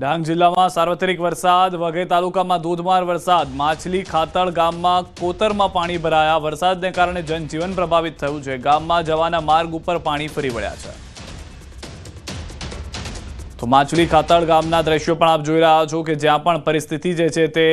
ડાંગ જિલ્લામાં સાર્વત્રિક વરસાદ, વઘઈ તાલુકામાં ધોધમાર વરસાદ, માછલી ખાતળ ગામમાં કોતરમાં પાણી ભરાયા. વરસાદને કારણે જનજીવન પ્રભાવિત થયું છે. ગામમાં જવાના માર્ગ ઉપર પાણી ફરી વળ્યા છે. તો માછલી ખાતળ ગામના દ્રશ્યો પણ આપ જોઈ રહ્યા છો કે જ્યાં પણ પરિસ્થિતિ જે છે તે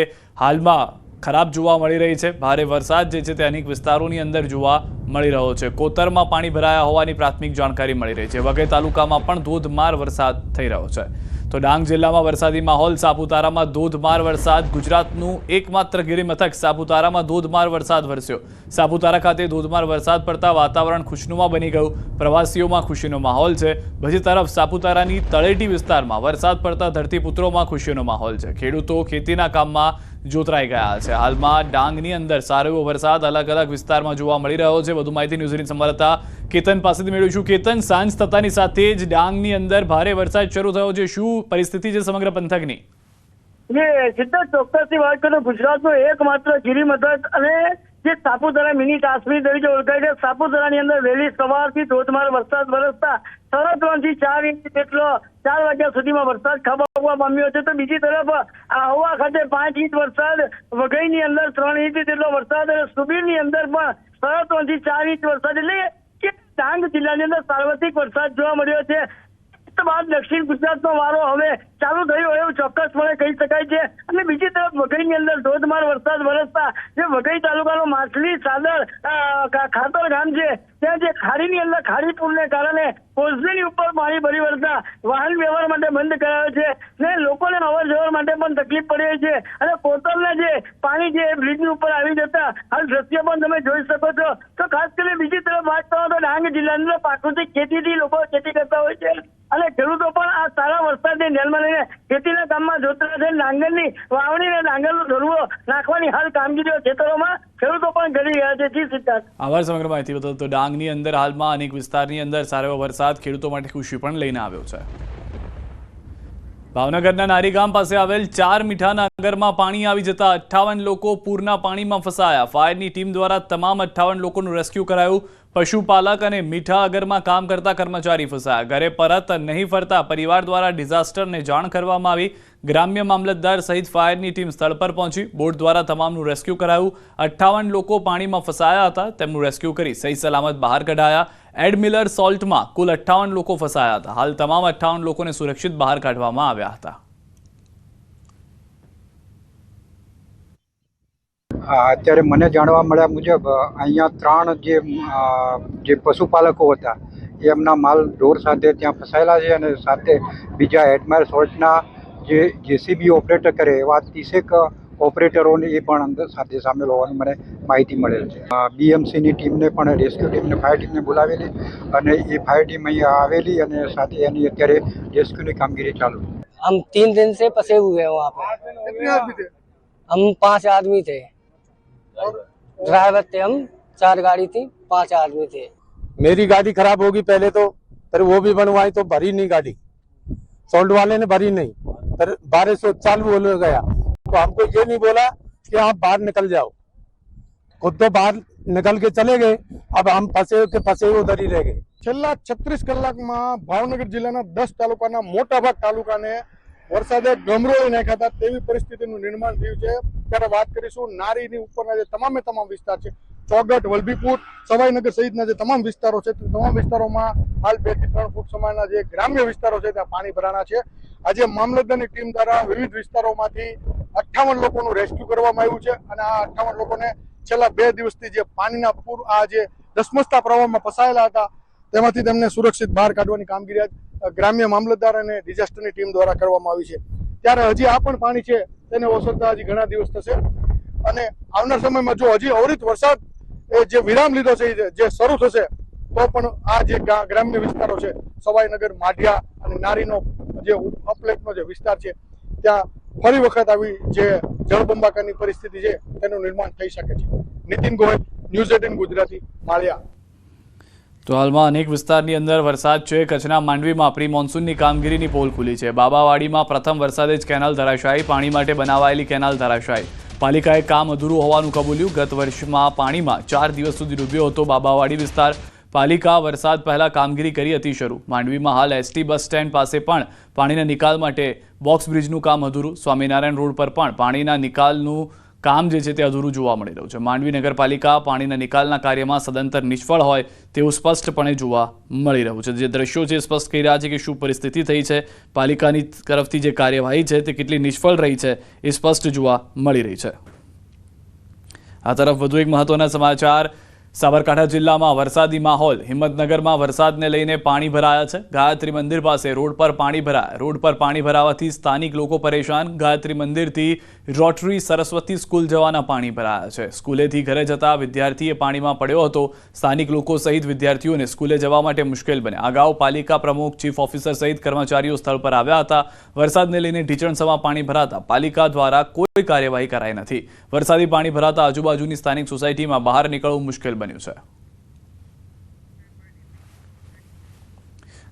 હાલમાં ખરાબ જોવા મળી રહી છે. ભારે વરસાદ જે છે તે અનેક વિસ્તારોની અંદર જોવા મળી રહ્યો છે. કોતરમાં પાણી ભરાયા હોવાની પ્રાથમિક જાણકારી મળી રહી છે. વઘઈ તાલુકામાં પણ ધોધમાર વરસાદ થઈ રહ્યો છે. તો ડાંગ જિલ્લામાં વરસાદી માહોલ, સાપુતારામાં ધોધમાર વરસાદ, ગુજરાતનું એકમાત્ર ગિરિમથક, સાપુતારામાં ધોધમાર વરસાદ વરસ્યો. સાપુતારા ખાતે ધોધમાર વરસાદ પડતા વાતાવરણ ખુશનુમા બની ગયું. પ્રવાસીઓમાં ખુશીનો માહોલ છે. બીજી તરફ સાપુતારાની તળેટી વિસ્તારમાં વરસાદ પડતા ધરતીપુત્રોમાં ખુશીનો માહોલ છે. ખેડૂતો ખેતીના કામમાં જોતરાઈ ગયા છે. હાલમાં ડાંગની અંદર સારો એવો વરસાદ અલગ અલગ વિસ્તારમાં જોવા મળી રહ્યો છે. વધુ માહિતી ન્યૂઝની સંવાદદાતા કેતન પાસેથી મેળવીશું. કેતન, સાંજ થતાની સાથે જ ડાંગની અંદર ભારે વરસાદ શરૂ થયો છે. શું પરિસ્થિતિ છે સમગ્ર પંથકની? સિદ્ધાર્થ ચોક્કસથી વાત કરું. ગુજરાતનો એકમાત્ર ગિરિમથક અને જે સાપુતારા મિની કાશ્મીર તરીકે ઓળખાય છે. સાપુતારાની અંદર વહેલી સવારથી ધોધમાર વરસાદ વરસતા સાડા ત્રણથી ચાર ઇંચ જેટલો ચાર વાગ્યા સુધીમાં વરસાદ ખાબકવા પામ્યો છે. તો બીજી તરફ આહવા ખાતે પાંચ ઇંચ વરસાદ, વઘઈની અંદર ત્રણ ઇંચ જેટલો વરસાદ અને સુબીરની અંદર પણ સાડા ત્રણ ચાર ઇંચ વરસાદ એટલે કે ડાંગ જિલ્લાની અંદર સાર્વત્રિક વરસાદ જોવા મળ્યો છે. બાદ દક્ષિણ ગુજરાતનો વારો હવે ચાલુ થયો એવું ચોક્કસપણે કહી શકાય છે. અને બીજી તરફ વઘઈની અંદર ધોધમાર વરસાદ વરસતા જે વઘઈ તાલુકાનો માછલી સાદર ખાતર ગામ છે, ત્યાં જે ખાડીની અંદર ખાડી પૂરને કારણે કોઝવેની ઉપર પાણી ભરી વળતા વાહન વ્યવહાર માટે બંધ કરાયો છે ને લોકોને અવર જવર માટે પણ તકલીફ પડી છે. અને કોતરના જે પાણી છે એ બ્રિજની ઉપર આવી જતા હાલ દ્રશ્ય પણ તમે જોઈ શકો છો. તો ખાસ કરીને બીજી તરફ વાત કરો તો ડાંગ જિલ્લાની પ્રાકૃતિક ખેતીથી લોકો ખેતી કરતા હોય છે. અને ખેડૂતો પણ આ સારા વરસાદને ધ્યાનમાં લઈને ખેતીના કામમાં જોતરા છે. ડાંગરની વાવણી અને ડાંગરનો ધરવો નાખવાની હાલ કામગીરીઓ ખેતરોમાં ખેડૂતો પણ કરી રહ્યા છે. જી સિદ્ધાર્થ. આભાર સમગ્ર માહિતી બદલ. તો ડાંગની અંદર હાલમાં અનેક વિસ્તારની અંદર સારો વરસાદ ખેડૂતો માટે ખુશી પણ લઈને આવ્યો છે. ભાવનગરના નારીગામ પાસે આવેલ ચાર મીઠાના નગરમાં પાણી આવી જતા અઠ્ઠાવન લોકો પૂરના પાણીમાં ફસાયા. ફાયરની ટીમ દ્વારા તમામ અઠ્ઠાવન લોકોનું રેસ્ક્યુ કરાયું. પશુપાલક અને મીઠા અગરમાં કામ કરતા કર્મચારી ફસાયા. ઘરે પરત નહીં ફરતા પરિવાર દ્વારા ડિઝાસ્ટરને જાણ કરવામાં આવી. ગ્રામ્ય મામલતદાર સહિત ફાયરની ટીમ સ્થળ પર પહોંચી. બોટ દ્વારા તમામનું રેસ્ક્યુ કરાયું. અઠ્ઠાવન લોકો પાણીમાં ફસાયા હતા. તેમનું રેસ્ક્યુ કરી સહી સલામત બહાર કઢાયા. એડમિલર સોલ્ટમાં કુલ અઠ્ઠાવન લોકો ફસાયા હતા. હાલ તમામ અઠ્ઠાવન લોકોને સુરક્ષિત બહાર કાઢવામાં આવ્યા હતા. અત્યારે મને જાણવા મળ્યા મુજબ અ, અહીંયા ત્રણ જે અ, જે પશુપાલકો હતા એ એમના માલ ઢોર સાથે ત્યાં ફસાયેલા છે અને સાથે બીજા એડમાયર સોલ્ટના જે જેસીબી ઓપરેટર કરે એવા ત્રીસેક ઓપરેટરોને એ પણ અંદર સાથે સામેલ હોવાની મને માહિતી મળેલ છે બીએમસીની ટીમને પણ રેસ્ક્યુ ટીમને ફાયર ટીમને બોલાવેલી અને એ ફાયર ટીમ અહીંયા આવેલી અને સાથે એની અત્યારે રેસ્ક્યુની કામગીરી ચાલુ છે हम तीन दिन से फंसे हुए हैं वहाँ पे कितने आदमी थे हम पांच आदमी थे ड्राइवर थे हम चार गाड़ी थी पांच आदमी थे मेरी गाड़ी खराब होगी पहले तो फिर वो भी बनवाई तो भरी नहीं गाड़ी सोल्ड वाले ने भरी नहीं फिर बारिश हो चालू हो गया तो हमको ये नहीं बोला कि आप बाहर निकल जाओ खुद तो बाहर निकल के चले गए अब हम फंसे के फंसे उधर ही रह गए છેલ્લા છત્રીસ કલાકમાં ભાવનગર જિલ્લાના દસ તાલુકાના મોટા ભાગ તાલુકાને વરસાદે ગમરોળી નાખ્યા હતા તેવી પરિસ્થિતિનું નિર્માણ થયું છે. ત્યારે વાત કરીશું નારીની ઉપરના જે તમામે તમામ વિસ્તાર છે. ચોગટ, વલભીપુર, સવાઈનગર સહિતના જે તમામ વિસ્તારો છે, તે તમામ વિસ્તારોમાં હાલ બેથી ત્રણ ફૂટ સમયના જે ગ્રામ્ય વિસ્તારો છે, ત્યાં પાણી ભરાણા છે. આજે મામલતદારની ટીમ દ્વારા વિવિધ વિસ્તારોમાંથી અઠ્ઠાવન લોકોનું રેસ્ક્યુ કરવામાં આવ્યું છે અને આ અઠ્ઠાવન લોકોને છેલ્લા બે દિવસથી જે પાણીના પૂર, આ જે ધસમસતા પ્રવાહમાં ફસાયેલા હતા તેમાંથી તેમને સુરક્ષિત બહાર કાઢવાની કામગીરી ગ્રામ્ય મામલતદાર અને ડિઝાસ્ટરની ટીમ દ્વારા કરવામાં આવી છે. ત્યારે હજી આ પણ પાણી છે, તેને ઓસરતા હજી ઘણા દિવસ થશે. અને આવનાર સમયમાં જો હજી અવરિત વરસાદ જે વિરામ લીધો છે જે શરૂ થશે, તો પણ આ જે ગ્રામ્ય વિસ્તારો છે, સવાઈનગર, માઢિયા અને નારીનો જે અપલેટનો જે વિસ્તાર છે, ત્યાં ફરી વખત આવી જે જળબંબાકારની પરિસ્થિતિ છે, તેનું નિર્માણ થઈ શકે છે. Nitin Goyal news eighteen Gujarati, Maliya. તો હાલમાં અનેક વિસ્તારની અંદર વરસાદ છે. કચ્છના માંડવીમાં પ્રી મોન્સૂનની કામગીરીની પોલ ખુલી છે. બાબાવાડીમાં પ્રથમ વરસાદે જ કેનાલ ધરાશાયી, પાણી માટે બનાવાયેલી કેનાલ ધરાશાયી. પાલિકાએ કામ અધૂરું હોવાનું કબૂલ્યું. ગત વર્ષમાં પાણીમાં ચાર દિવસ સુધી ડૂબ્યો હતો બાબાવાડી વિસ્તાર. પાલિકા વરસાદ પહેલા કામગીરી કરી હતી શરૂ. માંડવીમાં હાલ એસટી બસ સ્ટેન્ડ પાસે પણ પાણીના નિકાલ માટે બોક્સ બ્રિજનું કામ અધૂરું. સ્વામિનારાયણ રોડ પર પણ પાણીના નિકાલનું કામ જે છે તે અધૂરું જોવા મળી રહ્યું છે. માંડવી નગરપાલિકા પાણીના નિકાલના કાર્યમાં સદંતર નિષ્ફળ હોય તેવું સ્પષ્ટપણે જોવા મળી રહ્યું છે. જે દ્રશ્યો છે સ્પષ્ટ કહી રહ્યા છે કે શું પરિસ્થિતિ થઈ છે, પાલિકાની તરફથી જે કાર્યવાહી છે તે કેટલી નિષ્ફળ રહી છે એ સ્પષ્ટ જોવા મળી રહી છે. આ તરફ વધુ એક મહત્વના સમાચાર. સાબરકાંઠા જિલ્લામાં વરસાદી માહોલ. હિંમતનગરમાં વરસાદને લઈને પાણી ભરાયા છે. ગાયત્રી મંદિર પાસે રોડ પર પાણી ભરાયા રોડ પર પાણી ભરાવાથી સ્થાનિક લોકો પરેશાન. ગાયત્રી મંદિરથી રોટરી સરસ્વતી સ્કૂલ જવાના પાણી ભરાયા છે. સ્કૂલેથી ઘરે જતા વિદ્યાર્થીએ પાણીમાં પડ્યો હતો. સ્થાનિક લોકો સહિત વિદ્યાર્થીઓને સ્કૂલે જવા માટે મુશ્કેલ બન્યા. અગાઉ પાલિકા પ્રમુખ, ચીફ ઓફિસર સહિત કર્મચારીઓ સ્થળ પર આવ્યા હતા. વરસાદને લઈને ઢીચણસમાં પાણી ભરાતા પાલિકા દ્વારા કોઈ કાર્યવાહી કરાઈ નથી. વરસાદી પાણી ભરાતા આજુબાજુની સ્થાનિક સોસાયટીમાં બહાર નીકળવું મુશ્કેલ બન્યું છે.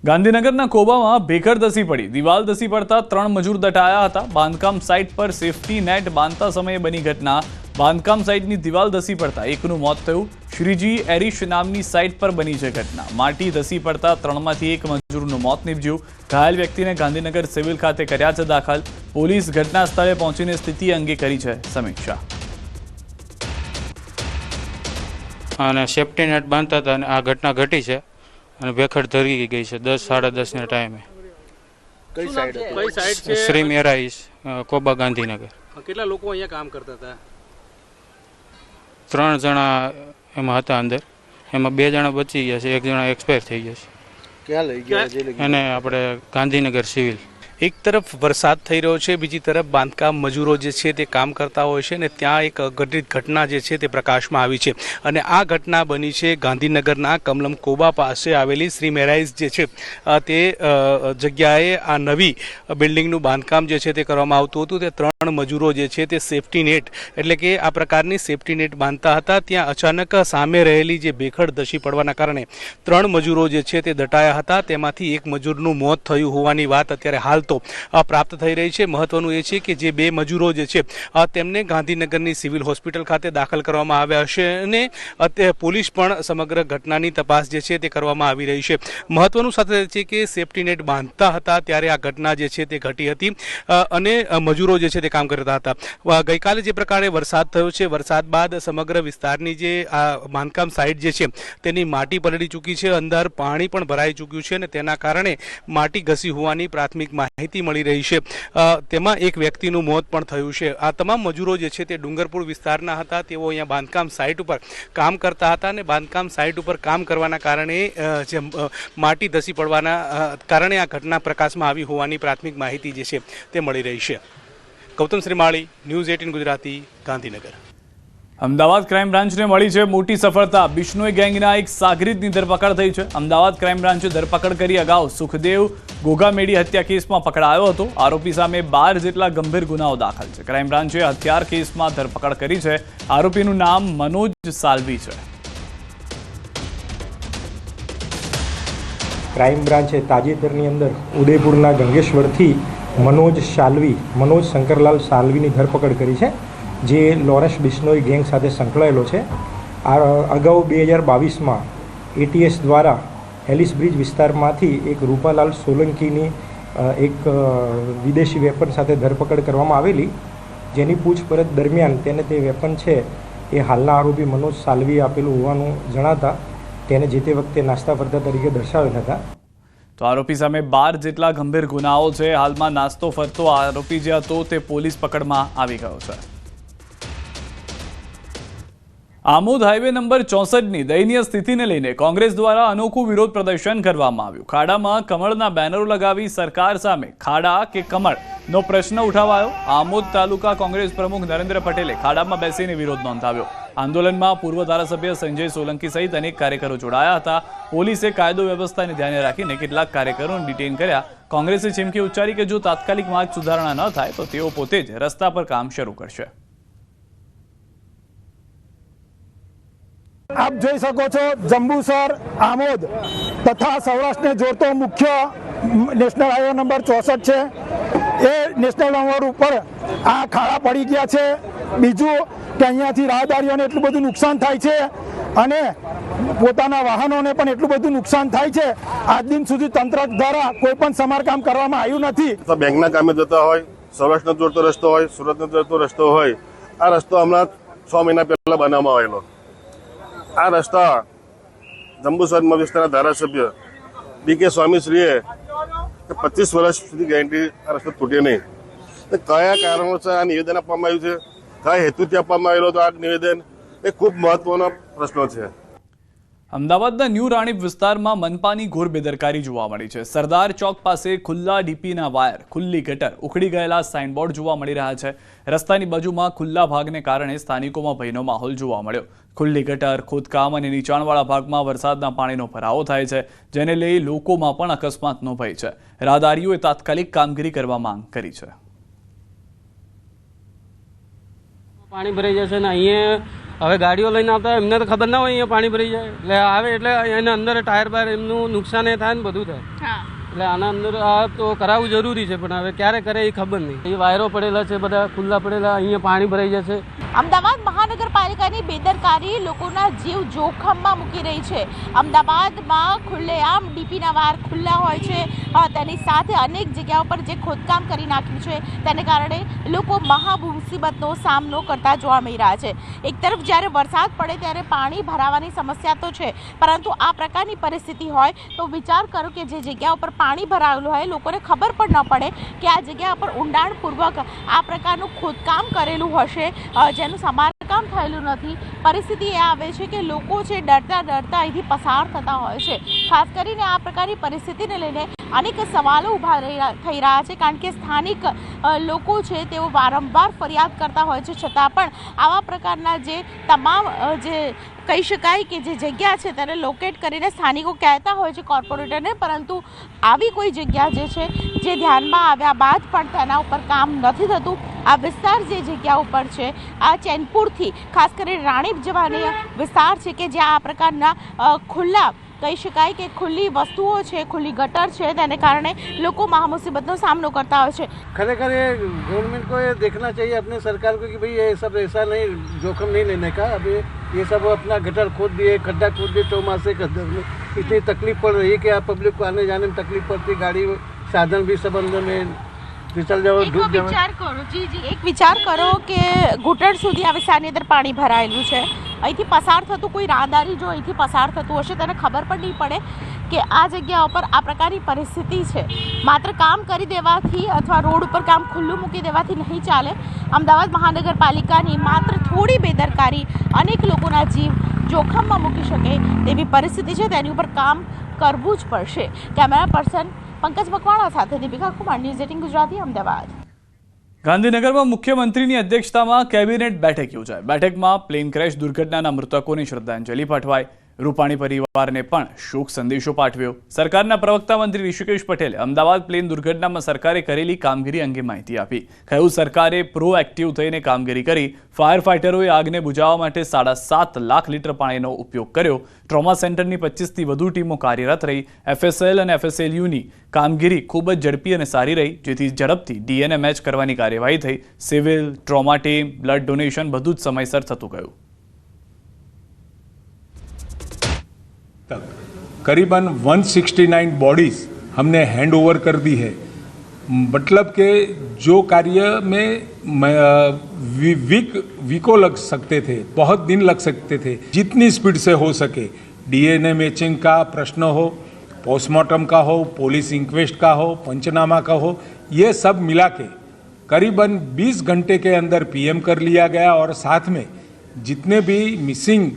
ગાંધીનગરના કોબામાં ભેખર ધસી પડી. દિવાલ ધસી પડતા ત્રણ મજૂર દટાયા હતા. બાંધકામ સાઇટ પર સેફટી નેટ બાંધતા સમયે બની ઘટના. બાંધકામ સાઇટની દિવાલ ધસી પડતા એકનું મોત થયું. શ્રીજી એરિશ નામની સાઇટ પર બની છે ઘટના. માટી ધસી પડતા ત્રણમાંથી એક મજૂરનું મોત નીપજ્યું. ઘાયલ વ્યક્તિને ગાંધીનગર સિવિલ ખાતે કર્યા છે દાખલ. પોલીસ ઘટના સ્થળે પહોંચીને સ્થિતિ અંગે કરી છે સમીક્ષા. અને સેફટી નેટ બાંધતા હતા અને આ ઘટના ઘટી છે. અને ભેખડ ધરી ગઈ છે દસ સાડા દસના ટાઈમે. કઈ સાઈડ કઈ સાઈડ છે? શ્રી મેરાઈસ કોબા ગાંધીનગર. કેટલા લોકો અહીંયા કામ કરતા હતા? ત્રણ જણા એમાં હતા અંદર. એમાં બે જણા બચી ગયા છે એક જણા એક્સપાયર થઈ ગયા છે. ક્યાં લઈ ગયા અને આપણે ગાંધીનગર સિવિલ. એક તરફ વરસાદ થઈ રહ્યો છે, બીજી તરફ બાંધકામ મજૂરો જે છે તે કામ કરતા હોય છે ને ત્યાં એક ઘટિત ઘટના જે છે તે પ્રકાશમાં આવી છે. અને આ ઘટના બની છે ગાંધીનગરના કમલમ કોબા પાસે આવેલી શ્રી મેરાઇઝ જે છે તે જગ્યાએ આ નવી બિલ્ડિંગનું બાંધકામ જે છે તે કરવામાં આવતું હતું. તે ત્રણ મજૂરો જે છે તે સેફ્ટી નેટ, એટલે કે આ પ્રકારની સેફ્ટી નેટ બાંધતા હતા. ત્યાં અચાનક સામે રહેલી જે ભેખડ ધસી પડવાના કારણે ત્રણ મજૂરો જે છે તે દટાયા હતા. તેમાંથી એક મજૂરનું મોત થયું હોવાની વાત અત્યારે હાલ તો પ્રાપ્ત થઈ રહી છે. મહત્વનું એ છે કે જે બે મજૂરો જે છે તેમને ગાંધીનગરની સિવિલ હોસ્પિટલ ખાતે દાખલ કરવામાં આવ્યા છે અને પોલીસ પણ સમગ્ર ઘટનાની તપાસ જે છે તે કરવામાં આવી રહી છે. મહત્વનું સાથે છે કે સેફ્ટી નેટ બાંધતા હતા ત્યારે આ ઘટના જે છે તે ઘટી હતી અને મજૂરો જે છે તે કામ કરતા હતા. ગઈકાલે જે પ્રકારે વરસાદ થયો છે, વરસાદ બાદ સમગ્ર વિસ્તારની જે આ બાંધકામ સાઇટ જે છે તેની માટી પલળી ચૂકી છે. અંદર પાણી પણ ભરાઈ ચૂક્યું છે અને તેના કારણે માટી ઘસી હોવાની પ્રાથમિક માહિતી મળી રહી છે. તેમાં એક વ્યક્તિનું મોત પણ થયું છે. આ તમામ મજૂરો જે છે તે ડુંગરપુર વિસ્તારના હતા. તેઓ અહીંયા બાંધકામ સાઇટ ઉપર કામ કરતા હતા અને બાંધકામ સાઇટ ઉપર કામ કરવાના કારણે જે માટી ધસી પડવાના કારણે આ ઘટના પ્રકાશમાં આવી હોવાની પ્રાથમિક માહિતી જે છે તે મળી રહી છે. Gautam Shrimali, news eighteen Gujarati, Gandhinagar. Ahmedabad crime બ્રાન્ચને મળી છે મોટી સફળતા. બિશ્નોઈ ગેંગના એક સાગરીતની ધરપકડ થઈ છે. અમદાવાદ ક્રાઇમ બ્રાન્ચે ધરપકડ કરી અગાઉ સુખદેવ ગોગામેડી હત્યા કેસમાં પકડાયો હતો. આરોપી સામે બાર જેટલા ગંભીર ગુનાઓ દાખલ છે. ક્રાઇમ બ્રાન્ચે હથિયાર કેસમાં ધરપકડ કરી છે. આરોપીનું નામ મનોજ સાલ્વી છે. ક્રાઇમ બ્રાન્ચે તાજેતરની અંદર ઉદયપુરના ગંગેશ્વરથી મનોજ શાલવી મનોજ શંકરલાલ સાલ્વીની ધરપકડ કરી છે. જે લોરેન્સ બિશ્નોઈ ગેંગ સાથે સંકળાયેલો છે, આ અગાઉ બે હજાર બાવીસમાં એટીએસ દ્વારા હેલિસ બ્રિજ વિસ્તારમાંથી એક રૂપાલાલ સોલંકીની એક વિદેશી વેપન સાથે ધરપકડ કરવામાં આવેલી. જેની પૂછપરછ દરમિયાન તેને તે વેપન છે એ હાલના આરોપી મનોજ સાલવીએ આપેલું હોવાનું જણાતા તેને જે તે વખતે નાસ્તા ફરતા તરીકે દર્શાવેલ હતા. તો આરોપી સામે બાર જેટલા ગંભીર ગુનાઓ છે. હાલમાં નાસ્તો ફરતો આરોપી જે હતો તે પોલીસ પકડમાં આવી ગયો છે. આમોદ હાઈવે નંબર ચોસઠની દયનીય સ્થિતિને લઈને કોંગ્રેસ દ્વારા અનોખું વિરોધ પ્રદર્શન કરવામાં આવ્યું. ખાડામાં કમળના બેનરો લગાવી સરકાર સામે ખાડા કે કમળ? નો પ્રશ્ન ઉઠાવાયો. આમોદ તાલુકા કોંગ્રેસ પ્રમુખ નરેન્દ્ર પટેલે ખાડામાં બેસીને વિરોધ નોંધાવ્યો. આંદોલનમાં પૂર્વ ધારાસભ્ય સંજય સોલંકી સહિત અનેક કાર્યકરો જોડાયા હતા. પોલીસે કાયદો વ્યવસ્થાને ધ્યાને રાખીને કેટલાક કાર્યકરોને ડિટેન કર્યા. કોંગ્રેસે ચીમકી ઉચ્ચારી કે જો તાત્કાલિક માર્ગ સુધારણા ન થાય, તો તેઓ પોતે જ રસ્તા પર કામ શરૂ કરશે. આપ જોઈ શકો છો જંબુસર આમોદ તથા સૌરાષ્ટ્રને જોડતો મુખ્ય નેશનલ હાઈવે નંબર ચોસઠ છે. એ નેશનલ હાઈવે ઉપર આ ખાડા પડી ગયા છે. બીજું કે અહીંયાથી રાહદારીઓને એટલું બધું નુકસાન થાય છે અને પોતાના વાહનોને પણ એટલું બધું નુકસાન થાય છે. આજ દિન સુધી તંત્ર દ્વારા કોઈ પણ સમારકામ કરવામાં આવ્યું નથી. બેંકના કામે જતા હોય, સૌરાષ્ટ્રનો જોડતો રસ્તો હોય, સુરતનો જોડતો રસ્તો હોય, આ રસ્તો હમણાં છ મહિના પહેલા બનાવવામાં આવેલો. આ રસ્તા જંબુસર વિસ્તારના ધારાસભ્ય ડી કે સ્વામીશ્રીએ પચીસ વર્ષ સુધી ગેરંટી આ રસ્તો તૂટે નહીં. તો કયા કારણોસર આ નિવેદન આપવામાં આવ્યું છે? કયા હેતુથી આપવામાં આવેલો હતો આ નિવેદન? એ ખૂબ મહત્વનો પ્રશ્નો છે. અમદાવાદના ન્યૂ રાણીપ વિસ્તારમાં મનપાની ઘોર બેદરકારી જોવા મળી છે. સરદાર ચોક પાસે ખુલ્લા ડીપીના વાયર, ખુલ્લી ગટર, ઉખડી ગયેલા સાઇનબોર્ડ જોવા મળી રહ્યા છે. રસ્તાની બાજુમાં ખુલ્લા ભાગને કારણે સ્થાનિકોમાં ભયનો માહોલ જોવા મળ્યો. ખુલ્લી ગટર, ખોદકામ અને નીચાણવાળા ભાગમાં વરસાદના પાણીનો ભરાવો થાય છે, જેને લઈ લોકોમાં પણ અકસ્માતનો ભય છે. રાહદારીઓએ તાત્કાલિક કામગીરી કરવા માંગ કરી છે. પાણી ભરાઈ જશે ને અહીંયા હવે ગાડીઓ લઈને આવતા એમને તો ખબર ના હોય અહીંયા પાણી ભરાઈ જાય. એટલે આવે એટલે એના અંદર ટાયર બાયર એમનું નુકસાન એ થાય ને બધું થાય. એટલે આના અંદર આ તો કરાવવું જરૂરી છે પણ હવે ક્યારે કરે એ ખબર નહીં. એ વાયરો પડેલા છે બધા ખુલ્લા પડેલા અહીંયા પાણી ભરાઈ જશે. અમદાવાદ મહાનગરપાલિકાની બેદરકારી લોકોના જીવ જોખમમાં મૂકી રહી છે. અમદાવાદમાં ખુલ્લેઆમ ડીપીના વાર ખુલ્લા હોય છે. તેની સાથે અનેક જગ્યાઓ પર જે ખોદકામ કરી નાખ્યું છે, તેને કારણે લોકો મહા મુસીબતનો સામનો કરતા જોવા મળી રહ્યા છે. એક તરફ જ્યારે વરસાદ પડે ત્યારે પાણી ભરાવાની સમસ્યા તો છે, પરંતુ આ પ્રકારની પરિસ્થિતિ હોય તો વિચાર કરો કે જે જગ્યા ઉપર પાણી ભરાયેલું હોય, લોકોને ખબર પણ ન પડે કે આ જગ્યા પર ઊંડાણપૂર્વક આ પ્રકારનું ખોદકામ કરેલું હશે. જેનું જેનું સમારકામ થયેલું નથી. પરિસ્થિતિ એ આવે છે કે લોકો છે ડરતા ડરતા અહીંથી પસાર થતા હોય છે. ખાસ કરીને આ પ્રકારની પરિસ્થિતિને લઈને અનેક સવાલો ઊભા થઈ રહ્યા છે કારણ કે સ્થાનિક લોકો છે તેઓ વારંવાર ફરિયાદ કરતા હોય છે. છતાં પણ આવા પ્રકારના જે તમામ જે કહી શકાય કે જે જગ્યા છે તેને લોકેટ કરીને સ્થાનિકો કહેતા હોય છે કોર્પોરેટરને. પરંતુ આવી કોઈ જગ્યા જે છે, જે ધ્યાનમાં આવ્યા બાદ પણ તેના ઉપર કામ નથી થતું. આ વિસ્તાર જે જગ્યા ઉપર છે આ ચેનપુરથી ખાસ કરીને રાણીપ જવાની વિસ્તાર છે કે જ્યાં આ પ્રકારના અ, ખુલ્લા કહી શકાય કે ખુલ્લી વસ્તુઓ છે ખુલ્લી ગટર છે તેને કારણે લોકો મહામુસીબતનો સામનો કરતા હોય છે खरेखर ये गवर्नमेंट को ये देखना चाहिए अपने सरकार को कि भाई ये सब ऐसा नहीं जोखम नहीं लेने का अभी ये सब अपना गटर खोद दिए खड्डा खोद दिए चौमासे गड्ढे में इतनी तकलीफ पड़ रही है कि आप पब्लिक को आने जाने में तकलीफ पड़ती गाड़ी साधन भी सब अंदर में फिसल जाओ એક વિચાર કરો કે ઘૂંટણ સુધી હવે શાની અંદર પાણી ભરાયેલું છે. અહીંથી પસાર થતું કોઈ રાહદારી જો અહીંથી પસાર થતું હશે તને ખબર પણ નહીં પડે કે આ જગ્યા ઉપર આ પ્રકારની પરિસ્થિતિ છે. માત્ર કામ કરી દેવાથી અથવા રોડ ઉપર કામ ખુલ્લું મૂકી દેવાથી નહીં ચાલે. અમદાવાદ મહાનગરપાલિકાની માત્ર થોડી બેદરકારી અનેક લોકોના જીવ જોખમમાં મૂકી શકે તેવી પરિસ્થિતિ છે. તેની ઉપર કામ કરવું જ પડશે. કેમેરા પર્સન પંકજ મકવાણા સાથે દીપિકા કુમાર, ન્યૂઝ એટીન ગુજરાતી, અમદાવાદ. ગાંધીનગરમાં મુખ્યમંત્રીની અધ્યક્ષતામાં કેબિનેટ બેઠક યોજાઈ બેઠકમાં પ્લેન ક્રેશ, દુર્ઘટનાના મૃતકોને શ્રદ્ધાંજલિ પાઠવાઈ રૂપાણી પરિવારને પણ શોક સંદેશો પાઠવ્યો. સરકારના પ્રવક્તા મંત્રી ઋષિકેશ પટેલે અમદાવાદ પ્લેન દુર્ઘટનામાં સરકારે કરેલી કામગીરી અંગે માહિતી આપી. કહ્યું, સરકારે પ્રોએક્ટિવ થઈને કામગીરી કરી. ફાયર ફાઇટરોએ આગને બુઝાવવા માટે સાડા સાત લાખ લીટર પાણીનો ઉપયોગ કર્યો. ટ્રોમા સેન્ટરની પચીસથી વધુ ટીમો કાર્યરત રહી. એફએસએલ અને એફએસએલયુની કામગીરી ખૂબ જ ઝડપી અને સારી રહી, જેથી ઝડપથી ડીએનએ મેચ કરવાની કાર્યવાહી થઈ. Civil, trauma team, blood donation બધું જ સમયસર થતું ગયું. तक। करीबन 169 बॉडीज हमने हैंड ओवर कर दी है। मतलब के जो कार्य में वीक, वीकों लग सकते थे, बहुत दिन लग सकते थे, जितनी स्पीड से हो सके। डीएनए मैचिंग का प्रश्न हो पोस्टमार्टम का हो पुलिस इंक्वेस्ट का हो, पंचनामा का हो, ये सब मिला के करीबन 20 घंटे के अंदर पीएम कर लिया गया और साथ में जितने भी मिसिंग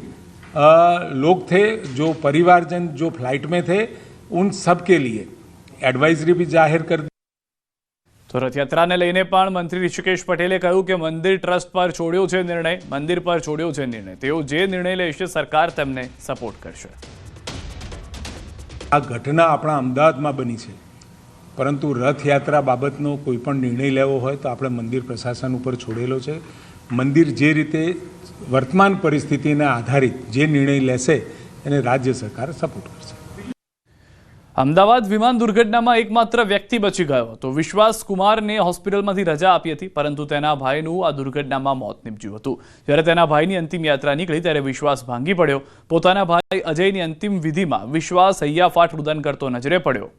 लोग थे जो परिवारजन जो फ्लाइट में थे उन सब के लिए एडवाइजरी भी जाहिर कर दी તો રથયાત્રાને લઈને પણ મંત્રી ઋષિકેશ પટેલે કહ્યું કે મંદિર ટ્રસ્ટ પર છોડ્યો છે નિર્ણય મંદિર પર છોડ્યો છે નિર્ણય તેઓ જે નિર્ણય લેશે સરકાર તેમને સપોર્ટ કરશે આ ઘટના આપણા અમદાવાદમાં બની છે પરંતુ રથયાત્રા બાબતનો કોઈ પણ નિર્ણય લેવો હોય તો આપણે મંદિર પ્રશાસન ઉપર છોડેલો છે મંદિર જે રીતે વર્તમાન પરિસ્થિતિને આધારિત જે નિર્ણય લેશે, એને રાજ્ય સરકાર સપોર્ટ કરશે. અમદાવાદ વિમાન દુર્ઘટનામાં એકમાત્ર વ્યક્તિ બચી ગયો હતો. વિશ્વાસ કુમારને હોસ્પિટલમાંથી રજા આપી હતી, પરંતુ તેના ભાઈનું આ દુર્ઘટનામાં મોત નીપજ્યું હતું. જ્યારે તેના ભાઈની અંતિમ યાત્રા નીકળી, ત્યારે વિશ્વાસ ભાંગી પડ્યો. પોતાના ભાઈ અજયની અંતિમ વિધિમાં વિશ્વાસ હૈયાફાટ રુદન કરતો નજરે પડ્યો.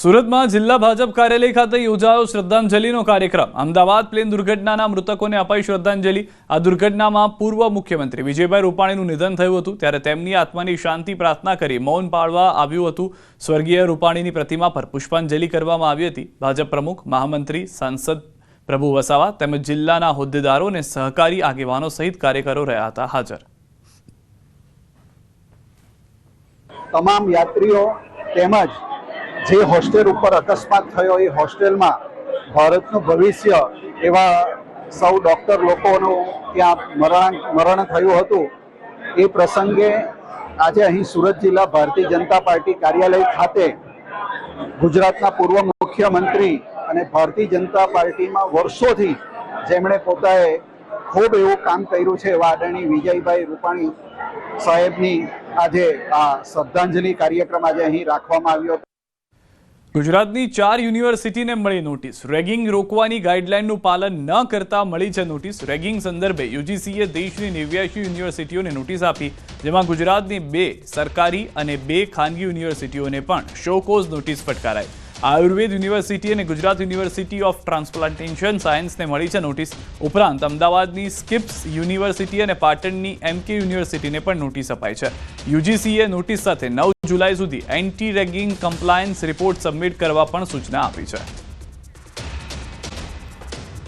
સુરતમાં જિલ્લા ભાજપ કાર્યાલય ખાતે યોજાયો શ્રદ્ધાંજલિનો કાર્યક્રમ. અમદાવાદ પ્લેન દુર્ઘટનાના મૃતકોને અપાઈ શ્રદ્ધાંજલિ. આ દુર્ઘટનામાં પૂર્વ મુખ્યમંત્રી વિજયભાઈ રૂપાણીનું નિધન થયું હતું. ત્યારે તેમની આત્માની શાંતિ પ્રાર્થના કરી મૌન પાળવા આવ્યું હતું. સ્વર્ગીય રૂપાણીની પ્રતિમા પર પુષ્પાંજલિ કરવામાં આવી હતી. ભાજપ પ્રમુખ, મહામંત્રી, સાંસદ પ્રભુ વસાવા તેમજ જિલ્લાના હોદ્દેદારો અને સહકારી આગેવાનો સહિત કાર્યકરો રહ્યા હતા. હાજર. તમામ યાત્રીઓ તેમજ જે હોસ્ટેલ ઉપર અકસ્માત થયો એ હોસ્ટેલમાં ભારતનું ભવિષ્ય એવા સૌ ડૉક્ટર લોકોનું ત્યાં મરણ મરણ થયું હતું. એ પ્રસંગે આજે અહીં સુરત જિલ્લા ભારતીય જનતા પાર્ટી કાર્યાલય ખાતે ગુજરાતના પૂર્વ મુખ્યમંત્રી અને ભારતીય જનતા પાર્ટીમાં વર્ષોથી જેમણે પોતાએ ખૂબ એવું કામ કર્યું છે એવા આદરણીય વિજયભાઈ રૂપાણી સાહેબની આજે આ શ્રદ્ધાંજલિ કાર્યક્રમ આજે અહીં રાખવામાં આવ્યો ગુજરાતની ચાર યુનિવર્સિટીને મળી નોટિસ. રેગિંગ રોકવાની ગાઈડલાઇનનું પાલન ન કરતા મળી છે નોટિસ. રેગિંગ સંદર્ભે યુજીસીએ દેશની નેવ્યાસી યુનિવર્સિટીઓને નોટિસ આપી, જેમાં ગુજરાતની બે સરકારી અને બે ખાનગી યુનિવર્સિટીઓને પણ શોકોઝ નોટિસ ફટકારાઈ. આયુર્વેદ યુનિવર્સિટી અને ગુજરાત યુનિવર્સિટી ઓફ ટ્રાન્સપ્લાન્ટેશન સાયન્સને મળી છે નોટિસ ઉપરાંત અમદાવાદની સ્કિપ્સ યુનિવર્સિટી અને પાટણની એમકે યુનિવર્સિટીને પણ નોટિસ અપાઈ છે. યુજીસીએ નોટિસ સાથે નવ જુલાઈ સુધી anti ragging compliance report submit કરવા પણ સૂચના આપી છે.